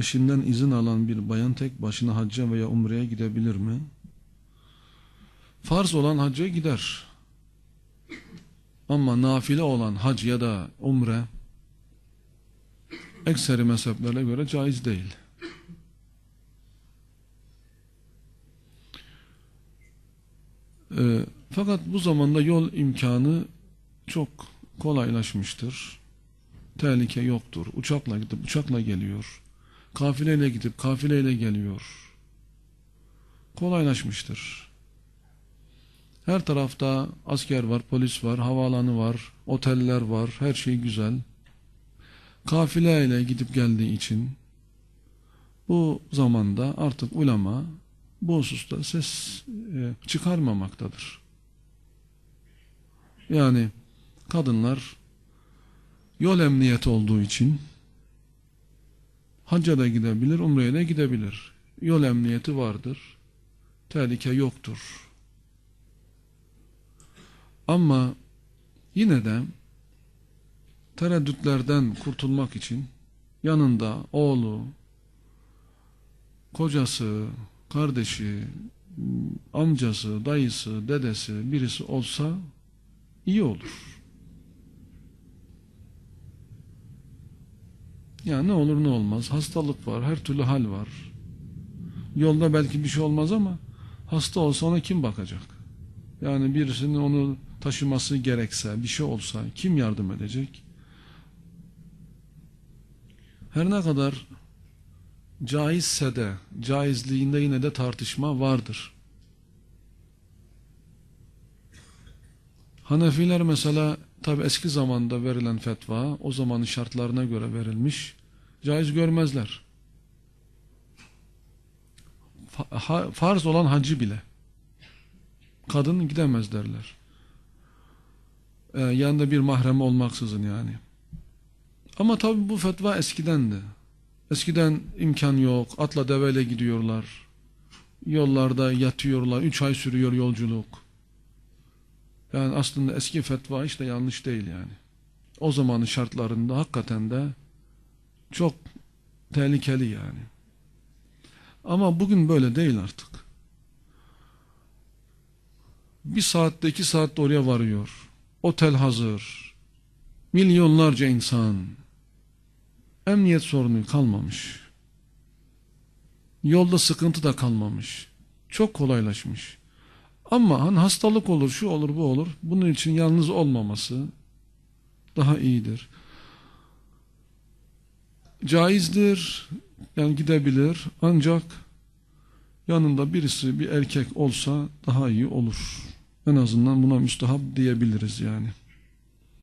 eşinden izin alan bir bayan tek başına hacca veya umreye gidebilir mi? Farz olan hacca gider. Ama nafile olan hac ya da umre ekseri mezheplere göre caiz değil. Ee, fakat bu zamanda yol imkanı çok kolaylaşmıştır. Tehlike yoktur. Uçakla gidip uçakla geliyor. Kafileyle gidip kafileyle geliyor. Kolaylaşmıştır. Her tarafta asker var, polis var, havaalanı var, oteller var, her şey güzel. Kafileyle gidip geldiği için bu zamanda artık ulema bu hususta ses e, çıkarmamaktadır. Yani kadınlar yol emniyeti olduğu için hacca da gidebilir, umreye de gidebilir. Yol emniyeti vardır. Tehlike yoktur. Ama yine de tereddütlerden kurtulmak için yanında oğlu, kocası, kardeşi, amcası, dayısı, dedesi birisi olsa iyi olur. Ya ne olur ne olmaz. Hastalık var, her türlü hal var. Yolda belki bir şey olmaz ama hasta olsa ona kim bakacak? Yani birisinin onu taşıması gerekse, bir şey olsa kim yardım edecek? Her ne kadar caizse de, caizliğinde yine de tartışma vardır. Hanefiler mesela tabi eski zamanda verilen fetva o zamanın şartlarına göre verilmiş. Caiz görmezler. Fa- farz olan hacı bile. Kadın gidemez derler. Ee, yanında bir mahrem olmaksızın yani. Ama tabi bu fetva eskidendi. Eskiden imkan yok. Atla deveyle gidiyorlar. Yollarda yatıyorlar. Üç ay sürüyor yolculuk. Yani aslında eski fetva işte yanlış değil yani. O zamanın şartlarında hakikaten de çok tehlikeli yani. Ama bugün böyle değil artık. Bir saatte iki saatte oraya varıyor. Otel hazır. Milyonlarca insan. Emniyet sorunu kalmamış. Yolda sıkıntı da kalmamış. Çok kolaylaşmış. Ama hani hastalık olur, şu olur, bu olur. Bunun için yalnız olmaması daha iyidir. Caizdir, yani gidebilir. Ancak yanında birisi, bir erkek olsa daha iyi olur. En azından buna müstahap diyebiliriz yani.